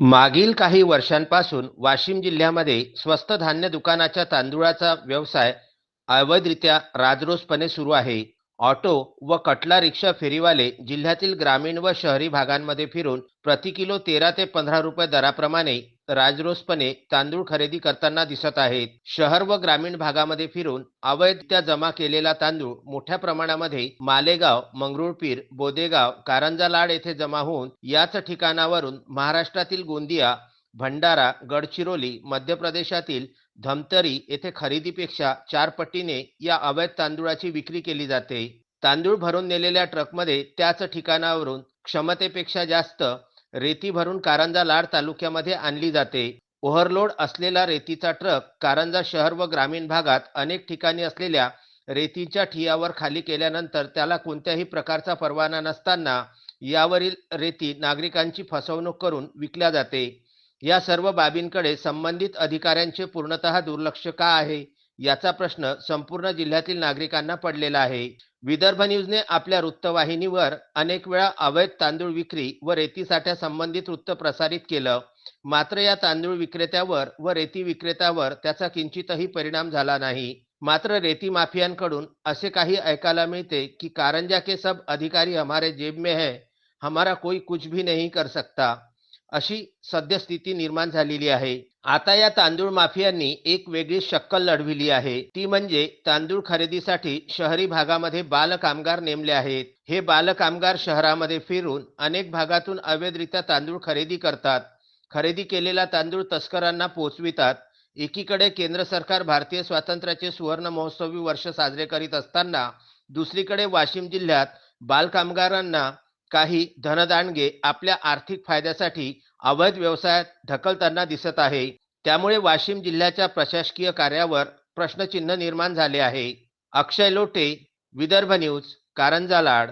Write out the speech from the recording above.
मागील काही वर्षांपासून वाशिम जिल्ह्यामध्ये स्वस्त धान्य दुकानाच्या तांदूळाचा व्यवसाय अवैधरित्या राजरोसपणे सुरू आहे. ऑटो व कटला रिक्षा फेरीवाले जिल्ह्यातील ग्रामीण व शहरी भागांमध्ये फिरून प्रति किलो तेरा ते पंधरा रुपये दराप्रमाणे राजरोसपणे तांदूळ खरेदी करताना दिसत आहेत. शहर व ग्रामीण भागामध्ये फिरून अवैधरित्या जमा केलेला तांदूळ मोठ्या प्रमाणामध्ये मालेगाव मंगरुळपीर बोदेगाव कारंजा लाड येथे जमा होऊन याच ठिकाणावरून महाराष्ट्रातील गोंदिया भंडारा गडचिरोली मध्य प्रदेशातील धमतरी येथे खरेदीपेक्षा चार पटीने या अवैध तांदूळाची विक्री केली जाते. तांदूळ भरून नेलेल्या ट्रकमध्ये त्याच ठिकाणावरून क्षमतेपेक्षा जास्त रेती भरून कारंजा लाड तालुक्यामध्ये आणली जाते. ओव्हरलोड असलेला रेतीचा ट्रक कारंजा शहर व ग्रामीण भागात अनेक ठिकाणी असलेल्या रेतीच्या ठियावर खाली केल्यानंतर त्याला कोणत्याही प्रकारचा परवाना नसताना यावरील रेती नागरिकांची फसवणूक करून विकल्या जाते. या सर्व बाबींकडे संबंधित अधिकाऱ्यांचे पूर्णतः दुर्लक्ष का आहे? याचा प्रश्न संपूर्ण जिल्ह्यातील नागरिकांना पडलेला आहे. विदर्भ न्यूजने आपल्या वृत्तवाहिनीवर अनेक वेळा अवैध तांदूळ विक्री व रेतीसाठ्या संबंधित वृत्त प्रसारित केलं. मात्र या तांदूळ विक्रेत्यावर व रेती विक्रेत्यावर त्याचा किंचितही परिणाम झाला नाही. मात्र रेती माफियांकडून असे काही ऐकायला मिळते की कारंजा के सब अधिकारी हमारे जेब में है हमारा कोई कुछ भी नहीं कर सकता. अशी सद्यस्थिती निर्माण झालेली आहे. आता या तांदूळ माफियांनी एक वेगळी शक्कल लढविली आहे. ती म्हणजे तांदूळ खरेदीसाठी शहरी भागामध्ये बालकामगार नेमले आहेत. हे बालकामगार शहरामध्ये फिरून अनेक भागातून अवैधरित्या तांदूळ खरेदी करतात. खरेदी केलेला तांदूळ तस्करांना पोचवितात. एकीकडे केंद्र सरकार भारतीय स्वातंत्र्याचे सुवर्ण महोत्सवी वर्ष साजरे करीत असताना दुसरीकडे वाशिम जिल्ह्यात बालकामगारांना काही धनदांडगे आपल्या आर्थिक फायद्यासाठी अवैध व्यवसायात ढकलताना दिसत आहे. त्यामुळे वाशिम जिल्ह्याच्या प्रशासकीय कार्यावर प्रश्नचिन्ह निर्माण झाले आहे. अक्षय लोटे विदर्भ न्यूज कारंजा लाड.